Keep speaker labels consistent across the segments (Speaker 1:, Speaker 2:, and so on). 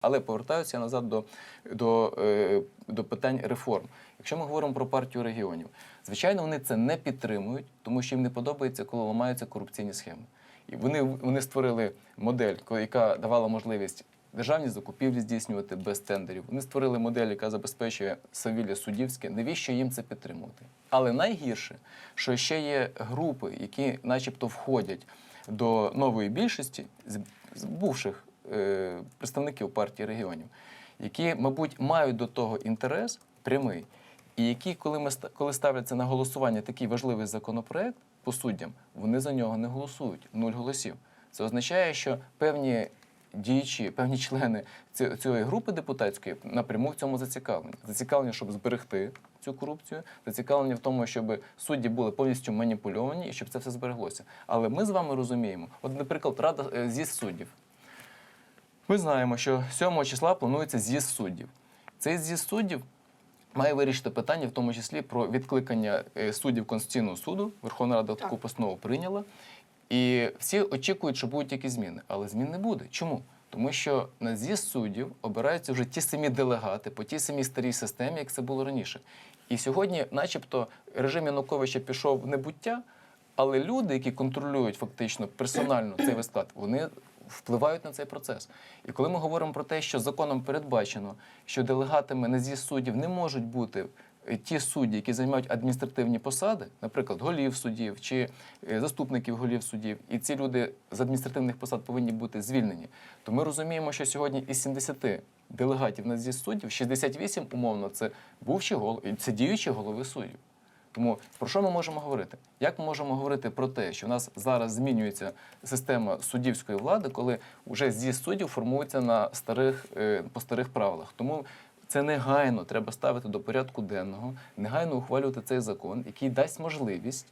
Speaker 1: Але повертаюся назад до, до, е, до питань реформ. Якщо ми говоримо про партію регіонів, звичайно, вони це не підтримують, тому що їм не подобається, коли ламаються корупційні схеми. І вони, вони створили модель, яка давала можливість державні закупівлі здійснювати без тендерів. Вони створили модель, яка забезпечує совілля суддівське. Навіщо їм це підтримувати? Але найгірше, що ще є групи, які, начебто, входять до нової більшості з, бувших представників партії регіонів, які, мабуть, мають до того інтерес прямий, і які, коли ми коли ставляться на голосування такий важливий законопроект по суддям, вони за нього не голосують. Нуль голосів. Це означає, що певні діячі, певні члени цієї групи депутатської напряму в цьому зацікавлені. Зацікавлені, щоб зберегти цю корупцію, зацікавлені в тому, щоб судді були повністю маніпульовані і щоб це все збереглося. Але ми з вами розуміємо, от, наприклад, рада е, з'їзд суддів. Ми знаємо, що 7 числа планується з'їзд суддів. Цей з'їзд суддів має вирішити питання, в тому числі про відкликання е, суддів Конституційного суду. Верховна Рада таку постанову прийняла. І всі очікують, що будуть якісь зміни. Але змін не буде. Чому? Тому що на з'їзд суддів обираються вже ті самі делегати по тій самій старій системі, як це було раніше. І сьогодні, начебто, режим Януковича пішов в небуття, але люди, які контролюють фактично персонально цей весь склад, вони впливають на цей процес. І коли ми говоримо про те, що законом передбачено, що делегатами на з'їзд суддів не можуть бути е, ті судді, які займають адміністративні посади, наприклад, голів суддів чи е, заступників голів суддів, і ці люди з адміністративних посад повинні бути звільнені, то ми розуміємо, що сьогодні із 70 делегатів на з'їзд суддів 68, умовно, це бувші голови, це діючі голови суддів. Тому про що ми можемо говорити? Як ми можемо говорити про те, що в нас зараз змінюється система суддівської влади, коли вже з'їзд суддів формується на старих е, по старих правилах? Тому це негайно треба ставити до порядку денного, негайно ухвалювати цей закон, який дасть можливість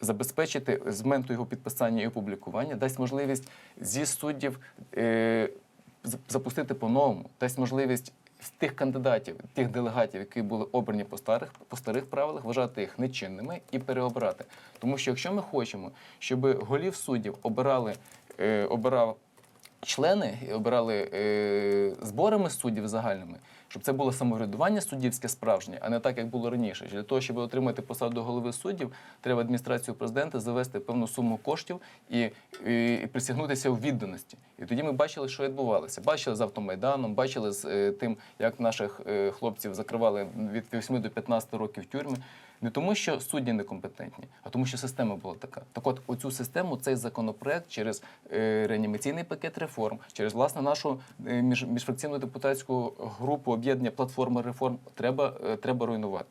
Speaker 1: забезпечити з моменту його підписання і опублікування, дасть можливість з'їзд суддів е, запустити по-новому, дасть можливість тих кандидатів, тих делегатів, які були обрані по старих, по старих правилах, вважати їх нечинними і переобрати. Тому що якщо ми хочемо, щоб голів суддів обирали, е, обирав члени обирали е, зборами суддів загальними, щоб це було самоврядування суддівське справжнє, а не так, як було раніше. Для того, щоб отримати посаду голови суддів, треба адміністрацію президента завести певну суму коштів і, і, і присягнутися у відданості. І тоді ми бачили, що відбувалося. Бачили з автомайданом, бачили з е, тим, як наших е, хлопців закривали від 8 до 15 років тюрми. Не тому, що судді некомпетентні, а тому, що система була така. Так от, оцю систему, цей законопроект через е, реанімаційний пакет реформ, через власне нашу між, міжфракційну депутатську групу об'єднання платформи реформ треба, треба руйнувати.